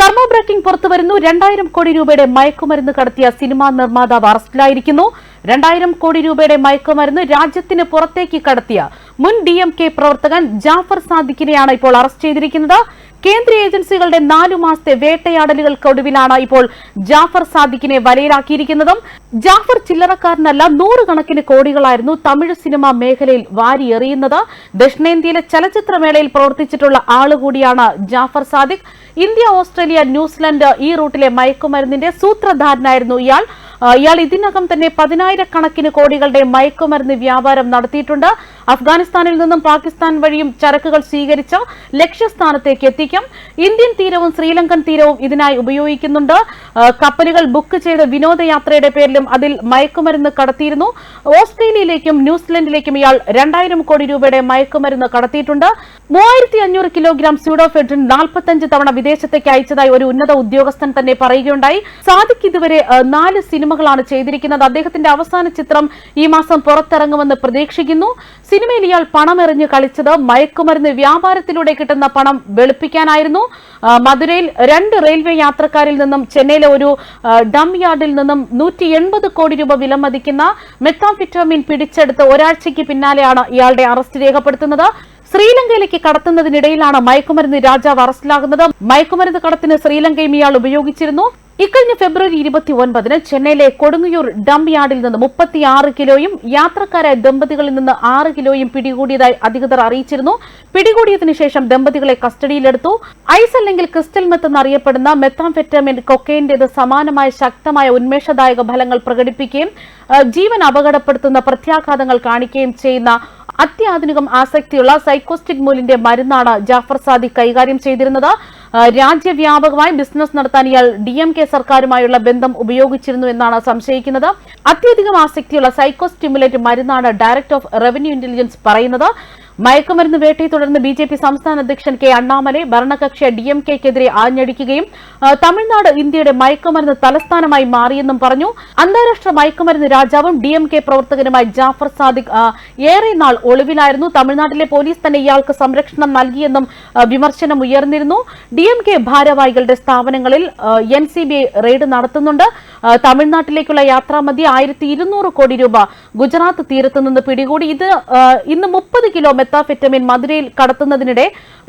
കർമ്മ ബ്രേക്കിംഗ് പുറത്തുവരുന്നു രണ്ടായിരം കോടി രൂപയുടെ മയക്കുമരുന്ന് കടത്തിയ സിനിമാ നിർമ്മാതാവ് അറസ്റ്റിലായിരിക്കുന്നു. രണ്ടായിരം കോടി രൂപയുടെ മയക്കുമരുന്ന് രാജ്യത്തിന് പുറത്തേക്ക് കടത്തിയ മുൻ ഡി എം കെ പ്രവർത്തകൻ ജാഫർ സാദിഖിനെയാണ് ഇപ്പോൾ അറസ്റ്റ് ചെയ്തിരിക്കുന്നത്. കേന്ദ്ര ഏജൻസികളുടെ നാലു മാസത്തെ വേട്ടയാടലുകൾക്കൊടുവിലാണ് ഇപ്പോൾ ജാഫർ സാദിഖിനെ വലയിലാക്കിയിരിക്കുന്നതും. ജാഫർ ചില്ലറക്കാരനല്ല നൂറുകണക്കിന് കോടികളായിരുന്നു തമിഴ് സിനിമാ മേഖലയിൽ വാരിയെറിയുന്നത്. ദക്ഷിണേന്ത്യയിലെ ചലച്ചിത്രമേളയിൽ പ്രവർത്തിച്ചിട്ടുള്ള ആളുകൂടിയാണ് Jafar Sadiq. India Australia New Zealand ഈ റൂട്ടിലെ മയക്കുമരുന്നിന്റെ സൂത്രധാരനായിരുന്നു ഇയാൾ. ഇയാൾ ഇതിനകം തന്നെ പതിനായിരക്കണക്കിന് കോടികളുടെ മയക്കുമരുന്ന് വ്യാപാരം നടത്തിയിട്ടുണ്ട്. അഫ്ഗാനിസ്ഥാനിൽ നിന്നും പാകിസ്ഥാൻ വഴിയും ചരക്കുകൾ സ്വീകരിച്ച് ലക്ഷ്യസ്ഥാനത്തേക്ക് എത്തിക്കും. ഇന്ത്യൻ തീരവും ശ്രീലങ്കൻ തീരവും ഇതിനായി ഉപയോഗിക്കുന്നുണ്ട്. കപ്പലുകൾ ബുക്ക് ചെയ്ത വിനോദയാത്രയുടെ പേരിലും അതിൽ മയക്കുമരുന്ന് കടത്തിയിരുന്നു. ഓസ്ട്രേലിയയിലേക്കും ന്യൂസിലൻഡിലേക്കും ഇയാൾ രണ്ടായിരം കോടി രൂപയുടെ മയക്കുമരുന്ന് കടത്തിയിട്ടുണ്ട്. മൂവായിരത്തി അഞ്ഞൂറ് കിലോഗ്രാം സ്യൂഡോഫെഡ്രിൻ നാൽപ്പത്തഞ്ച് തവണ വിദേശത്തേക്ക് അയച്ചതായി ഒരു ഉന്നത ഉദ്യോഗസ്ഥൻ തന്നെ പറയുകയുണ്ടായി. സാദിഖ് ഇതുവരെ നാല് സിനിമകളാണ് ചെയ്തിരിക്കുന്നത്. അദ്ദേഹത്തിന്റെ അവസാന ചിത്രം ഈ മാസം പുറത്തിറങ്ങുമെന്ന് പ്രതീക്ഷിക്കുന്നു. സിനിമയിൽ ഇയാൾ പണമെറിഞ്ഞ് കളിച്ചത് മയക്കുമരുന്ന് വ്യാപാരത്തിലൂടെ കിട്ടുന്ന പണം വെളുപ്പിക്കാനായിരുന്നു. മധുരയിൽ രണ്ട് റെയിൽവേ യാത്രക്കാരിൽ നിന്നും ചെന്നൈയിലെ ഒരു ഡം യാർഡിൽ നിന്നും നൂറ്റി എൺപത് കോടി രൂപ വിലമതിക്കുന്ന മെത്താഫിറ്റോമിൻ പിടിച്ചെടുത്ത് ഒരാഴ്ചയ്ക്ക് പിന്നാലെയാണ് ഇയാളുടെ അറസ്റ്റ് രേഖപ്പെടുത്തുന്നത്. ശ്രീലങ്കയിലേക്ക് കടത്തുന്നതിനിടയിലാണ് മയക്കുമരുന്ന് രാജാവ് അറസ്റ്റിലാകുന്നത്. മയക്കുമരുന്ന് കടത്തിന് ശ്രീലങ്കയും ഇയാൾ ഉപയോഗിച്ചിരുന്നു. ഇക്കഴിഞ്ഞ ഫെബ്രുവരി ഇരുപത്തി ഒൻപതിന് ചെന്നൈയിലെ കൊടുങ്ങിയൂർ ഡംപ് യാർഡിൽ നിന്ന് മുപ്പത്തിയാറ് കിലോയും യാത്രക്കാരായ ദമ്പതികളിൽ നിന്ന് ആറ് കിലോയും പിടികൂടിയതായി അധികൃതർ അറിയിച്ചിരുന്നു. പിടികൂടിയതിനു ശേഷം ദമ്പതികളെ കസ്റ്റഡിയിലെടുത്തു. ഐസ് അല്ലെങ്കിൽ ക്രിസ്റ്റൽ മെത്ത് എന്നറിയപ്പെടുന്ന മെത്താംഫെറ്റമിൻ കൊക്കൈന്റേത് സമാനമായ ശക്തമായ ഉന്മേഷദായക ഫലങ്ങൾ പ്രകടിപ്പിക്കുകയും ജീവൻ അപകടപ്പെടുത്തുന്ന പ്രത്യാഘാതങ്ങൾ കാണിക്കുകയും ചെയ്യുന്ന അത്യാധുനികം ആസക്തിയുള്ള സൈക്കോസ്റ്റിക് മൂലിന്റെ മരുന്നാണ് ജാഫർ സാദി കൈകാര്യം ചെയ്തിരുന്നത്. രാജ്യവ്യാപകമായി ബിസിനസ് നടത്താൻ ഇയാൾ ഡി എം കെ സർക്കാരുമായുള്ള ബന്ധം ഉപയോഗിച്ചിരുന്നു എന്നാണ് സംശയിക്കുന്നത്. അത്യധികം ആസക്തിയുള്ള സൈക്കോ സ്റ്റിമുലേറ്റ് മരുന്നാണ് ഡയറക്ടർ ഓഫ് റവന്യൂ ഇന്റലിജൻസ് പറയുന്നത്. മയക്കുമരുന്ന് വേട്ടയെ തുടർന്ന് ബി ജെ പി സംസ്ഥാന അധ്യക്ഷൻ കെ അണ്ണാമലൈ ഭരണകക്ഷി ഡി എം കെക്കെതിരെ ആഞ്ഞടിക്കുകയും തമിഴ്നാട് ഇന്ത്യയുടെ മയക്കുമരുന്ന് തലസ്ഥാനമായി മാറിയെന്നും പറഞ്ഞു. അന്താരാഷ്ട്ര മയക്കുമരുന്ന് രാജാവും ഡി എം കെ പ്രവർത്തകനുമായി ജാഫർ സാദിഖ് ഏറെ നാൾ ഒളിവിലായിരുന്നു. തമിഴ്നാട്ടിലെ പോലീസ് തന്നെ ഇയാൾക്ക് സംരക്ഷണം നൽകിയെന്നും വിമർശനം ഉയർന്നിരുന്നു ഡി എം കെ ഭാരവാഹികളുടെ സ്ഥാപനങ്ങളിൽ എൻ സി ബി റെയ്ഡ് നടത്തുന്നുണ്ട്. തമിഴ്നാട്ടിലേക്കുള്ള യാത്രാമധ്യ ആയിരത്തി ഇരുന്നൂറ് കോടി രൂപ ഗുജറാത്ത് തീരത്ത് നിന്ന് പിടികൂടി. ഇത് ഇന്ന് മുപ്പത് കിലോ മെത്താഫെറ്റമിൻ മധുരയിൽ കടത്തുന്നതിനിടെ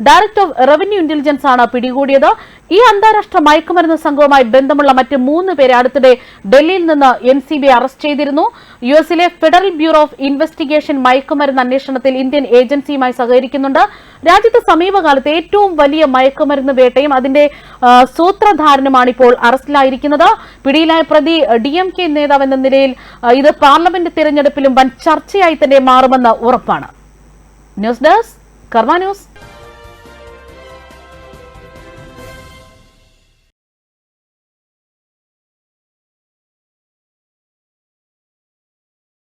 ഡയറക്ടർ ഓഫ് റവന്യൂ ഇന്റലിജൻസ് ആണ് പിടികൂടിയത്. ഈ അന്താരാഷ്ട്ര മയക്കുമരുന്ന് സംഘവുമായി ബന്ധമുള്ള മറ്റ് മൂന്ന് പേരെ അടുത്തിടെ ഡൽഹിയിൽ നിന്ന് എൻ അറസ്റ്റ് ചെയ്തിരുന്നു. യു എസിലെ ഫെഡറൽ ബ്യൂറോ ഓഫ് ഇൻവെസ്റ്റിഗേഷൻ മയക്കുമരുന്ന് അന്വേഷണത്തിൽ ഇന്ത്യൻ ഏജൻസിയുമായി സഹകരിക്കുന്നുണ്ട്. രാജ്യത്ത് സമീപകാലത്ത് ഏറ്റവും വലിയ മയക്കുമരുന്ന് വേട്ടയും അതിന്റെ സൂത്രധാരനുമാണ് ഇപ്പോൾ അറസ്റ്റിലായിരിക്കുന്നത്. പിടിയിലായ പ്രതി ഡി എം കെ നേതാവ് എന്ന നിലയിൽ ഇത് പാർലമെന്റ് തിരഞ്ഞെടുപ്പിലും വൻ ചർച്ചയായി തന്നെ മാറുമെന്ന് ഉറപ്പാണ്. News desk Karma news.